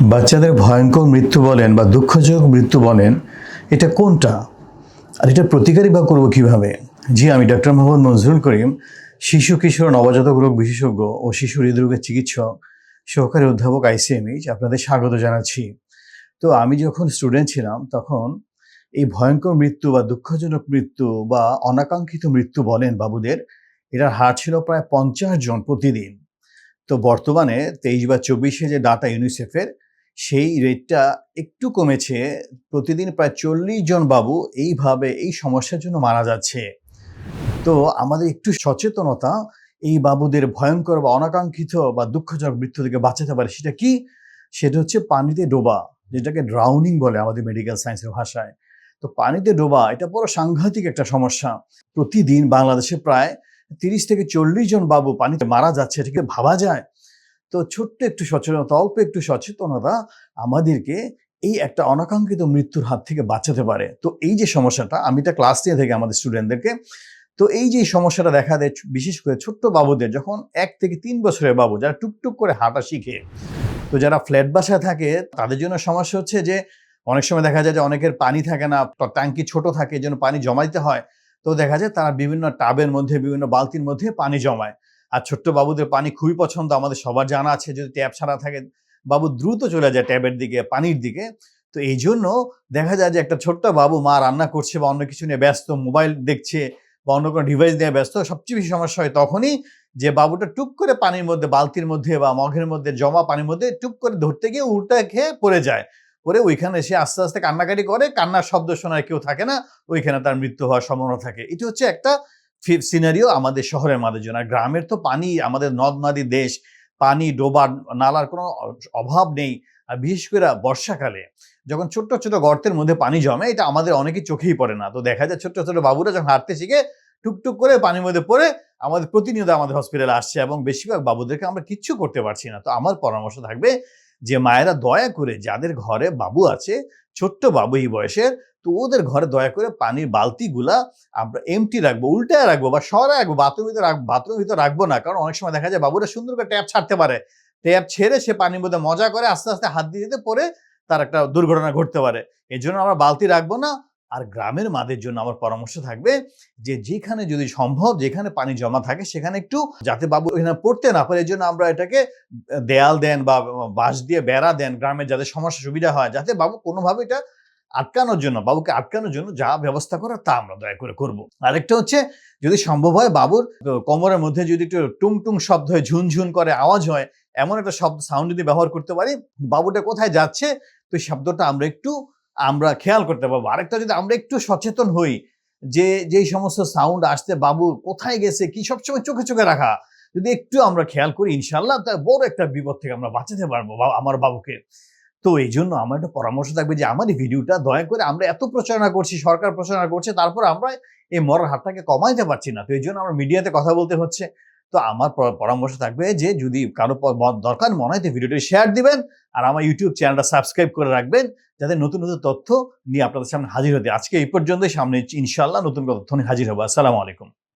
বাচ্চাদের ভয়ঙ্কর মৃত্যু বলেন বা দুঃখজনক মৃত্যু বলেন, এটা কোনটা? আর এটা প্রতিকারই বা করব কীভাবে? জি, আমি ডক্টর মোহাম্মদ মনজুরুল করিম, শিশু কিশোর নবজাতক রোগ বিশেষজ্ঞ ও শিশু হৃদরোগের চিকিৎসক, সহকারী অধ্যাপক আইসিএমএইচ আপনাদের স্বাগত জানাচ্ছি। তো আমি যখন স্টুডেন্ট ছিলাম, তখন এই ভয়ঙ্কর মৃত্যু বা দুঃখজনক মৃত্যু বা অনাকাঙ্ক্ষিত মৃত্যু বলেন বাবুদের, এটার হার ছিল প্রায় পঞ্চাশ জন প্রতিদিন। তো বর্তমানে তেইশ বা চব্বিশে যে ডাটা ইউনিসেফের সেই রেটটা একটু কমেছে। প্রতিদিন প্রায় চল্লিশ জন বাবু এইভাবে এই সমস্যার জন্য মারা যাচ্ছে। তো আমাদের একটু সচেতনতা, এই বাবুদের ভয়ঙ্কর বা অনাকাঙ্ক্ষিত বা দুঃখজনক মৃত্যু থেকে বাঁচাতে পারে সেটা কি? সেটা হচ্ছে পানিতে ডোবা, যেটাকে ড্রাউনিং বলে আমাদের মেডিকেল সায়েন্সের ভাষায়। তো পানিতে ডোবা, এটা বড় সাংঘাতিক একটা সমস্যা। প্রতিদিন বাংলাদেশে প্রায় তিরিশ থেকে চল্লিশ জন বাবু পানিতে মারা যাচ্ছে এটাকে ভাবা যায়? তো ছোট্ট একটু সচেতনতা, অল্প একটু সচেতনতা আমাদেরকে এই একটা অনাকাঙ্ক্ষিত মৃত্যুর হাত থেকে বাঁচাতে পারে। তো এই যে সমস্যাটা, আমি এটা ক্লাস নিয়ে থেকে আমাদের স্টুডেন্টদেরকে তো এই যে সমস্যাটা দেখা দেয় বিশেষ করে ছোট্ট বাবুদের, যখন এক থেকে তিন বছরের বাবু যারা টুকটুক করে হাঁটা শিখে, তো যারা ফ্ল্যাট বাসায় থাকে, তাদের জন্য সমস্যা হচ্ছে যে, অনেক সময় দেখা যায় যে অনেকের পানি থাকে না ট্যাঙ্কি ছোট থাকে, এই জন্য পানি জমাইতে হয়। তো দেখা যায় তারা বিভিন্ন টাবের মধ্যে, বিভিন্ন বালতির মধ্যে পানি জমায়। আর ছোট্ট বাবুদের পানি খুবই পছন্দ, আমাদের সবার জানা আছে, যদি ট্যাপ ছাড়া থাকে, বাবু দ্রুত চলে যায় ট্যাবের দিকে, পানির দিকে। তো এই জন্য দেখা যায় যে একটা ছোট্ট বাবু মা রান্না করছে বা অন্য কিছু নিয়ে ব্যস্ত, মোবাইল দেখছে বা অন্য কোনো ডিভাইস নিয়ে ব্যস্ত, সবচেয়ে বেশি সমস্যা হয় তখনই যে বাবুটা টুক করে পানির মধ্যে, বালতির মধ্যে বা মগের মধ্যে, জমা পানির মধ্যে টুক করে ধরতে গিয়ে উল্টা খেয়ে পড়ে যায়। পরে ওইখানে সে আস্তে আস্তে কান্নাকাটি করে, কান্নার শব্দ শোনার কেউ থাকে না, ওইখানে তার মৃত্যু হওয়ার সম্ভাবনা থাকে। এটি হচ্ছে একটা সিনারিও আমাদের শহরের মাদের জন্য। গ্রামের তো পানি, আমাদের নদ নদী দেশ, পানি, ডোবা, নালার কোনো অভাব নেই। আর বিশেষ করে বর্ষাকালে যখন ছোট্ট ছোট গর্তের মধ্যে পানি জমে, এটা আমাদের অনেকে চোখেই পড়ে না। তো দেখা যায় ছোট্ট ছোট বাবুরা যখন হাঁটতে শিখে টুকটুক করে পানির মধ্যে পড়ে আমাদের প্রতিনিয়ত আমাদের হসপিটালে আসছে এবং বেশিরভাগ বাবুদেরকে আমরা কিচ্ছু করতে পারছি না। তো আমার পরামর্শ থাকবে যে মায়েরা দয়া করে যাদের ঘরে বাবু আছে, ছোট্ট বাবু এই বয়সের, তো ওদের ঘরে দয়া করে পানির বালতিগুলা আমরা এমটি রাখব, উল্টায় রাখব বা সরা রাখব বাথরুম ভিতরে বাথরুম ভিতরে রাখব না। কারণ অনেক সময় দেখা যায় বাবুরা সুন্দর করে ট্যাপ ছাড়তে পারে। ট্যাপ ছেড়ে সে পানির মধ্যে মজা করে আস্তে আস্তে হাত দিয়ে দিতে পরে তার একটা দুর্ঘটনা ঘটতে পারে। এই জন্য আমরা বালতি রাখব না আর গ্রামের মাদের জন্য আমার পরামর্শ থাকবে যে যেখানে যদি সম্ভব, যেখানে পানি জমা থাকে, সেখানে একটু যাতে বাবু এখানে পড়তে না পারে জন্য আমরা এটাকে দেয়াল দেন বা বাঁশ দিয়ে বেড়া দেন গ্রামের যাদের সমস্যা সুবিধা হয়, যাতে বাবু কোনোভাবে এটা আটকানোর জন্য, বাবুকে আটকানোর জন্য যা ব্যবস্থা করা তা আমরা দয়া করে করব। আরেকটা হচ্ছে, যদি সম্ভব হয় বাবুর কোমরের মধ্যে যদি একটু টুং টুং শব্দ হয়, ঝুনঝুন করে আওয়াজ হয়, এমন একটা শব্দ সাউন্ড যদি ব্যবহার করতে পারি, বাবুটা কোথায় যাচ্ছে, তো শব্দটা আমরা একটু আমরা খেয়াল করতে পারব। আরেকটা যদি আমরা একটু সচেতন হই যে, যেই সমস্ত সাউন্ড আসতে বাবু কোথায় গেছে, কি সবসময় চোখে চোখে রাখা, যদি একটু আমরা খেয়াল করি ইনশাল্লাহ তার বড় একটা বিপদ থেকে আমরা বাঁচাতে পারব আমার বাবুকে। তো এই জন্য আমার একটা পরামর্শ থাকবে যে, আমার এই ভিডিওটা দয়া করে আমরা এত প্রচারণা করছি, সরকার প্রচারণা করছে, তারপর আমরা এই মরার হাতটাকে কমাইতে পারছি না। তো এই জন্য আমরা মিডিয়াতে কথা বলতে হচ্ছে। তো আমার পরামর্শ থাকবে যে যদি কারও দরকার মনে হয় তো ভিডিওটি শেয়ার দিবেন আর আমার ইউটিউব চ্যানেলটা সাবস্ক্রাইব করে রাখবেন যাতে নতুন নতুন তথ্য নিয়ে আপনাদের সামনে হাজির হতে। আজকে এই পর্যন্তই। সামনে ইনশাল্লাহ নতুন তথ্য নিয়ে হাজির হব। আসসালামু আলাইকুম।